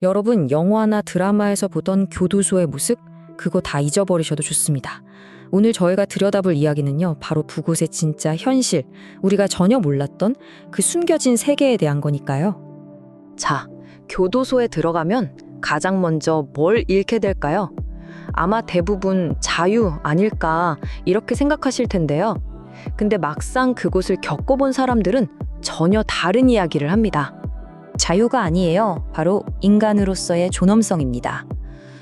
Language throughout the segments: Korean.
여러분, 영화나 드라마에서 보던 교도소의 모습, 그거 다 잊어버리셔도 좋습니다. 오늘 저희가 들여다볼 이야기는요, 바로 그곳의 진짜 현실, 우리가 전혀 몰랐던 그 숨겨진 세계에 대한 거니까요. 자, 교도소에 들어가면 가장 먼저 뭘 잃게 될까요? 아마 대부분 자유 아닐까 이렇게 생각하실 텐데요. 근데 막상 그곳을 겪어본 사람들은 전혀 다른 이야기를 합니다. 자유가 아니에요. 바로 인간으로서의 존엄성입니다.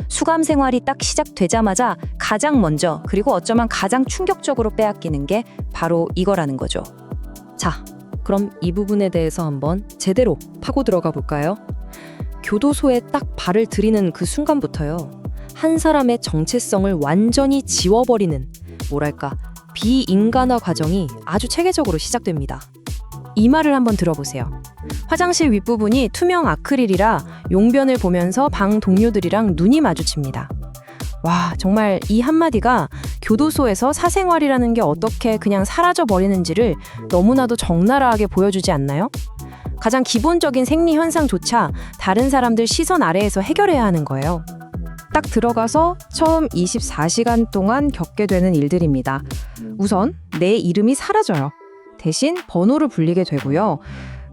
수감 생활이 딱 시작되자마자 가장 먼저 그리고 어쩌면 가장 충격적으로 빼앗기는 게 바로 이거라는 거죠. 자, 그럼 이 부분에 대해서 한번 제대로 파고 들어가 볼까요? 교도소에 딱 발을 들이는 그 순간부터요. 한 사람의 정체성을 완전히 지워버리는 뭐랄까 비인간화 과정이 아주 체계적으로 시작됩니다. 이 말을 한번 들어보세요. 화장실 윗부분이 투명 아크릴이라 용변을 보면서 방 동료들이랑 눈이 마주칩니다. 와, 정말 이 한마디가 교도소에서 사생활이라는 게 어떻게 그냥 사라져 버리는지를 너무나도 적나라하게 보여주지 않나요? 가장 기본적인 생리 현상조차 다른 사람들 시선 아래에서 해결해야 하는 거예요. 딱 들어가서 처음 24시간 동안 겪게 되는 일들입니다. 우선 내 이름이 사라져요. 대신 번호를 불리게 되고요.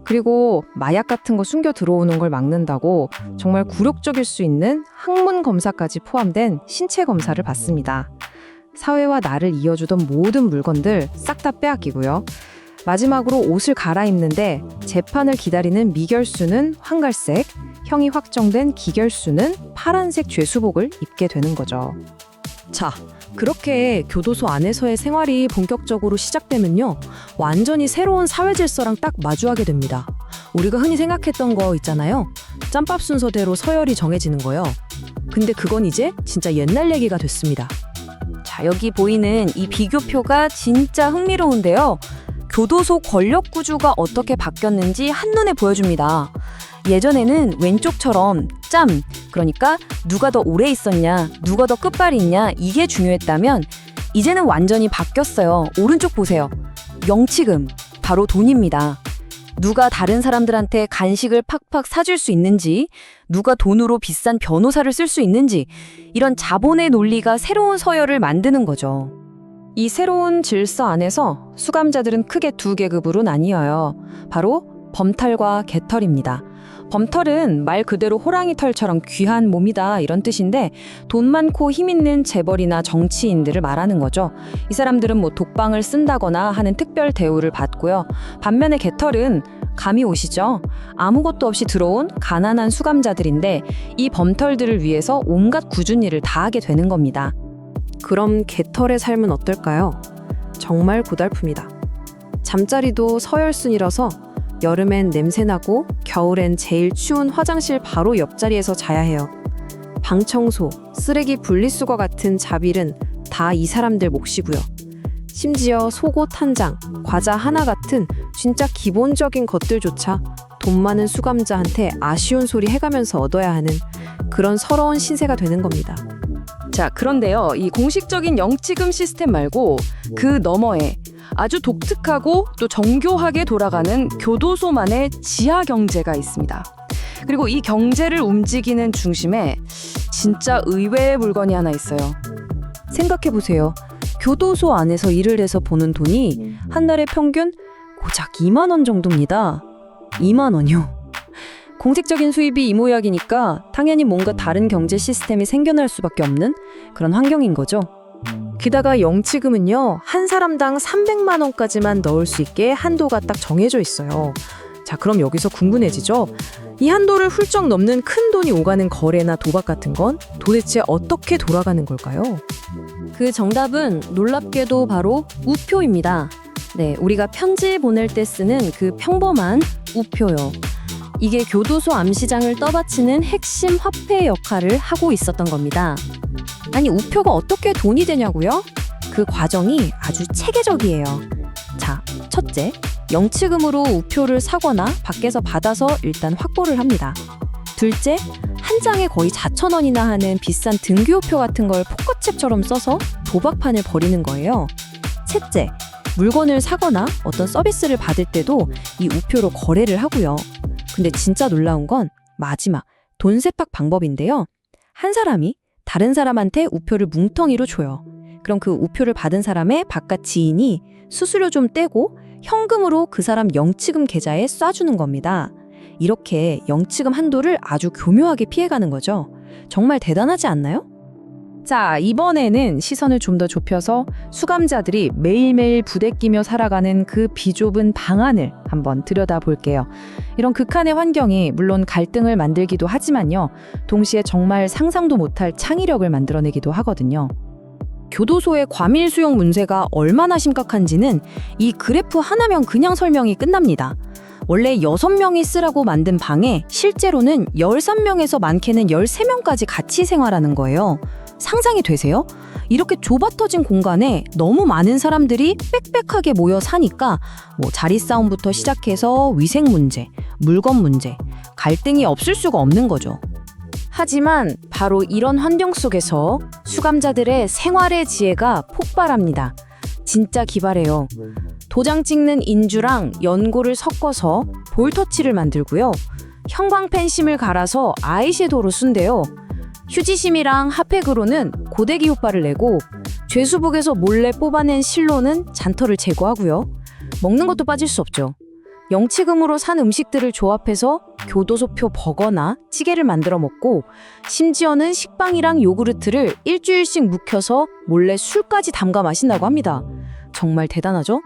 그리고 마약 같은 거 숨겨 들어오는 걸 막는다고 정말 굴욕적일 수 있는 항문 검사까지 포함된 신체 검사를 받습니다. 사회와 나를 이어주던 모든 물건들 싹 다 빼앗기고요. 마지막으로 옷을 갈아입는데 재판을 기다리는 미결수는 황갈색, 형이 확정된 기결수는 파란색 죄수복을 입게 되는 거죠. 자, 그렇게 교도소 안에서의 생활이 본격적으로 시작되면요. 완전히 새로운 사회 질서랑 딱 마주하게 됩니다. 우리가 흔히 생각했던 거 있잖아요. 짬밥 순서대로 서열이 정해지는 거요. 근데 그건 이제 진짜 옛날 얘기가 됐습니다. 자, 여기 보이는 이 비교표가 진짜 흥미로운데요. 교도소 권력 구조가 어떻게 바뀌었는지 한눈에 보여줍니다. 예전에는 왼쪽처럼 짬, 그러니까 누가 더 오래 있었냐, 누가 더 끝발이 있냐, 이게 중요했다면 이제는 완전히 바뀌었어요. 오른쪽 보세요. 영치금, 바로 돈입니다. 누가 다른 사람들한테 간식을 팍팍 사줄 수 있는지, 누가 돈으로 비싼 변호사를 쓸 수 있는지, 이런 자본의 논리가 새로운 서열을 만드는 거죠. 이 새로운 질서 안에서 수감자들은 크게 두 계급으로 나뉘어요. 바로 범털과 개털입니다. 범털은 말 그대로 호랑이 털처럼 귀한 몸이다 이런 뜻인데 돈 많고 힘 있는 재벌이나 정치인들을 말하는 거죠. 이 사람들은 뭐 독방을 쓴다거나 하는 특별 대우를 받고요. 반면에 개털은 감이 오시죠? 아무것도 없이 들어온 가난한 수감자들인데 이 범털들을 위해서 온갖 굳은 일을 다 하게 되는 겁니다. 그럼 개털의 삶은 어떨까요? 정말 고달픕니다. 잠자리도 서열순이라서 여름엔 냄새나고 겨울엔 제일 추운 화장실 바로 옆자리에서 자야 해요. 방 청소, 쓰레기 분리수거 같은 자빌은 다 이 사람들 몫이고요. 심지어 속옷 한 장, 과자 하나 같은 진짜 기본적인 것들조차 돈 많은 수감자한테 아쉬운 소리 해가면서 얻어야 하는 그런 서러운 신세가 되는 겁니다. 자, 그런데요. 이 공식적인 영치금 시스템 말고 그 너머에 아주 독특하고 또 정교하게 돌아가는 교도소만의 지하 경제가 있습니다. 그리고 이 경제를 움직이는 중심에 진짜 의외의 물건이 하나 있어요. 생각해 보세요. 교도소 안에서 일을 해서 버는 돈이 한 달에 평균 고작 2만 원 정도입니다. 2만 원요. 공식적인 수입이 이 모양이니까 당연히 뭔가 다른 경제 시스템이 생겨날 수밖에 없는 그런 환경인 거죠. 게다가 영치금은요, 한 사람당 300만 원까지만 넣을 수 있게 한도가 딱 정해져 있어요. 자, 그럼 여기서 궁금해지죠? 이 한도를 훌쩍 넘는 큰 돈이 오가는 거래나 도박 같은 건 도대체 어떻게 돌아가는 걸까요? 그 정답은 놀랍게도 바로 우표입니다. 네, 우리가 편지 보낼 때 쓰는 그 평범한 우표요. 이게 교도소 암시장을 떠받치는 핵심 화폐 역할을 하고 있었던 겁니다. 아니, 우표가 어떻게 돈이 되냐고요? 그 과정이 아주 체계적이에요. 자, 첫째, 영치금으로 우표를 사거나 밖에서 받아서 일단 확보를 합니다. 둘째, 한 장에 거의 4천 원이나 하는 비싼 등교표 같은 걸 포커칩처럼 써서 도박판을 벌이는 거예요. 셋째, 물건을 사거나 어떤 서비스를 받을 때도 이 우표로 거래를 하고요. 근데 진짜 놀라운 건 마지막 돈 세팍 방법인데요. 한 사람이 다른 사람한테 우표를 뭉텅이로 줘요. 그럼 그 우표를 받은 사람의 바깥 지인이 수수료 좀 떼고 현금으로 그 사람 영치금 계좌에 쏴주는 겁니다. 이렇게 영치금 한도를 아주 교묘하게 피해가는 거죠. 정말 대단하지 않나요? 자, 이번에는 시선을 좀 더 좁혀서 수감자들이 매일매일 부대끼며 살아가는 그 비좁은 방안을 한번 들여다볼게요. 이런 극한의 환경이 물론 갈등을 만들기도 하지만요. 동시에 정말 상상도 못할 창의력을 만들어내기도 하거든요. 교도소의 과밀 수용 문제가 얼마나 심각한지는 이 그래프 하나면 그냥 설명이 끝납니다. 원래 6명이 쓰라고 만든 방에 실제로는 13명에서 많게는 13명까지 같이 생활하는 거예요. 상상이 되세요? 이렇게 좁아 터진 공간에 너무 많은 사람들이 빽빽하게 모여 사니까 뭐 자리 싸움부터 시작해서 위생 문제, 물건 문제, 갈등이 없을 수가 없는 거죠. 하지만 바로 이런 환경 속에서 수감자들의 생활의 지혜가 폭발합니다. 진짜 기발해요. 도장 찍는 인주랑 연고를 섞어서 볼터치를 만들고요. 형광 펜심을 갈아서 아이섀도우로 쓴대요. 휴지심이랑 핫팩으로는 고데기 효과를 내고 죄수복에서 몰래 뽑아낸 실로는 잔터를 제거하고요. 먹는 것도 빠질 수 없죠. 영치금으로 산 음식들을 조합해서 교도소표 버거나 찌개를 만들어 먹고 심지어는 식빵이랑 요구르트를 일주일씩 묵혀서 몰래 술까지 담가 마신다고 합니다. 정말 대단하죠?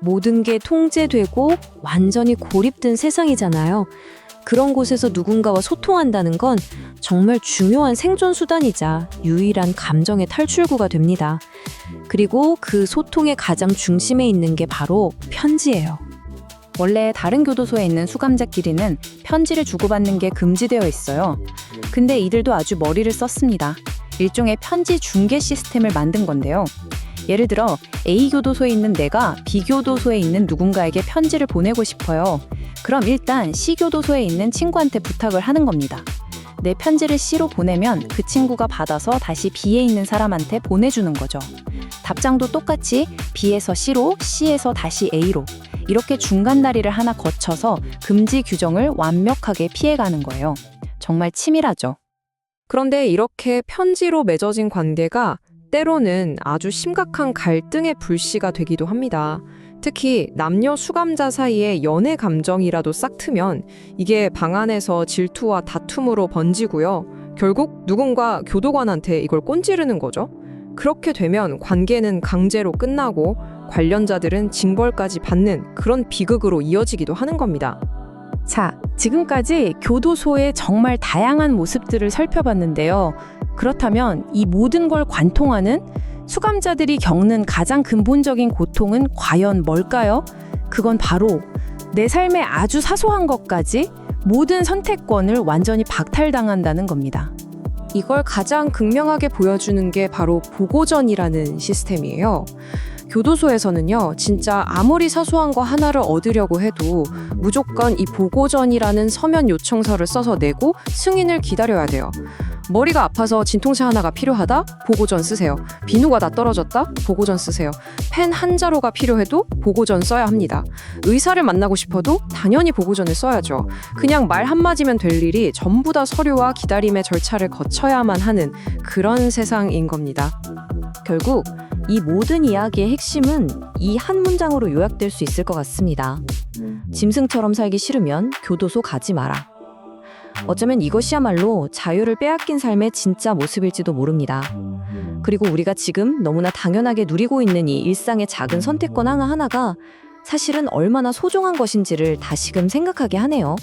모든 게 통제되고 완전히 고립된 세상이잖아요. 그런 곳에서 누군가와 소통한다는 건 정말 중요한 생존 수단이자 유일한 감정의 탈출구가 됩니다. 그리고 그 소통의 가장 중심에 있는 게 바로 편지예요. 원래 다른 교도소에 있는 수감자끼리는 편지를 주고받는 게 금지되어 있어요. 근데 이들도 아주 머리를 썼습니다. 일종의 편지 중개 시스템을 만든 건데요. 예를 들어 A 교도소에 있는 내가 B 교도소에 있는 누군가에게 편지를 보내고 싶어요. 그럼 일단 C 교도소에 있는 친구한테 부탁을 하는 겁니다. 내 편지를 C로 보내면 그 친구가 받아서 다시 B에 있는 사람한테 보내주는 거죠. 답장도 똑같이 B에서 C로, C에서 다시 A로 이렇게 중간 다리를 하나 거쳐서 금지 규정을 완벽하게 피해가는 거예요. 정말 치밀하죠. 그런데 이렇게 편지로 맺어진 관계가 때로는 아주 심각한 갈등의 불씨가 되기도 합니다. 특히 남녀 수감자 사이에 연애 감정이라도 싹 트면 이게 방 안에서 질투와 다툼으로 번지고요. 결국 누군가 교도관한테 이걸 꼰지르는 거죠. 그렇게 되면 관계는 강제로 끝나고 관련자들은 징벌까지 받는 그런 비극으로 이어지기도 하는 겁니다. 자, 지금까지 교도소의 정말 다양한 모습들을 살펴봤는데요. 그렇다면 이 모든 걸 관통하는 수감자들이 겪는 가장 근본적인 고통은 과연 뭘까요? 그건 바로 내 삶의 아주 사소한 것까지 모든 선택권을 완전히 박탈당한다는 겁니다. 이걸 가장 극명하게 보여주는 게 바로 보고전이라는 시스템이에요. 교도소에서는요, 진짜 아무리 사소한 거 하나를 얻으려고 해도 무조건 이 보고전이라는 서면 요청서를 써서 내고 승인을 기다려야 돼요. 머리가 아파서 진통제 하나가 필요하다? 보고전 쓰세요. 비누가 다 떨어졌다? 보고전 쓰세요. 펜 한 자루가 필요해도 보고전 써야 합니다. 의사를 만나고 싶어도 당연히 보고전을 써야죠. 그냥 말 한마디면 될 일이 전부 다 서류와 기다림의 절차를 거쳐야만 하는 그런 세상인 겁니다. 결국 이 모든 이야기의 핵심은 이 한 문장으로 요약될 수 있을 것 같습니다. 짐승처럼 살기 싫으면 교도소 가지 마라. 어쩌면 이것이야말로 자유를 빼앗긴 삶의 진짜 모습일지도 모릅니다. 그리고 우리가 지금 너무나 당연하게 누리고 있는 이 일상의 작은 선택권 하나하나가 사실은 얼마나 소중한 것인지를 다시금 생각하게 하네요.